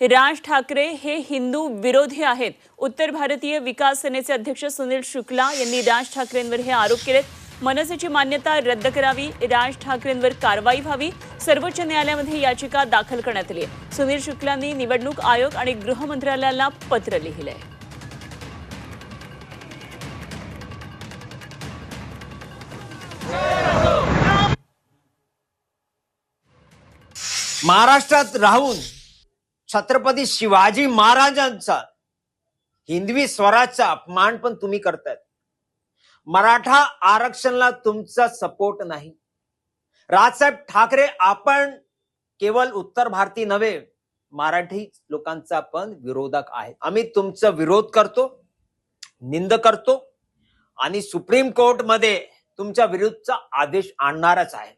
राज ठाकरे हे हिंदू विरोधी आहेत. उत्तर भारतीय विकास सेनेचे अध्यक्ष सुनील शुक्ला यांनी राज ठाकरेंवर हे आरोप केलेत. मनसेची मान्यता रद्द करावी राज ठाकरेंवर कारवाई व्हावी सर्वोच्च न्यायालयामध्ये याचिका दाखल करण्यात आली आहे. सुनील शुक्लांनी निवडणूक आयोग आणि गृह मंत्रालयाला पत्र लिहिलंय. महाराष्ट्रात राहून छत्रपती शिवाजी महाराजांचा हिंदवी स्वराजचा अपमान पण तुम्ही करतायत. मराठा आरक्षणला तुमचा सपोर्ट नाही. राजसाहेब ठाकरे आपण केवळ उत्तर भारतीय नव्हे मराठी लोकांचा पण विरोधक आहे आम्ही तुमचा विरोध करतो निंद करतो आणि सुप्रीम कोर्टमध्ये तुमच्या विरुद्धचा आदेश आणणारच आहे.